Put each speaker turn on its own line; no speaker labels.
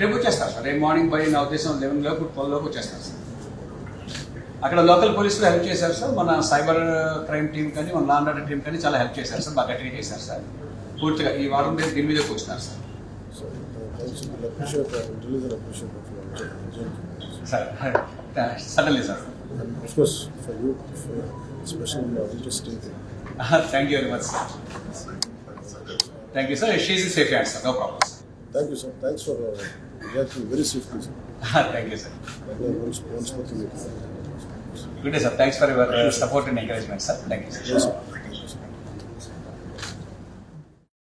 రేపు వచ్చేస్తారు సార్. రేపు మార్నింగ్ బై నా ఉద్దేశం లెవెన్ లోపు ట్వెల్వ్లోకి వచ్చేస్తారు సార్. అక్కడ లోకల్ పోలీసులు హెల్ప్ చేశారు సార్. మన సైబర్ క్రైమ్ టీం కానీ మన లాండ్ ఆర్డర్ టీం కానీ చాలా హెల్ప్ చేశారు సార్. బాగా గట్టిగా చేశారు సార్. పూర్తిగా ఈ వారం రేపు దీని మీద కూర్చున్నారు sir. Sir suddenly sir.
of course, for you, for uh, interesting thing.
Thank you very much sir. Thank you sir she's safe hand sir no problem
Thank you, sir. Thanks for uh, reacting very swiftly, sir.
Thank you, sir.
Thank you. Once, once, once, once, once. Good
day, sir. Thanks for your uh, support and encouragement, sir. Thank you, sir.
Yes, sir.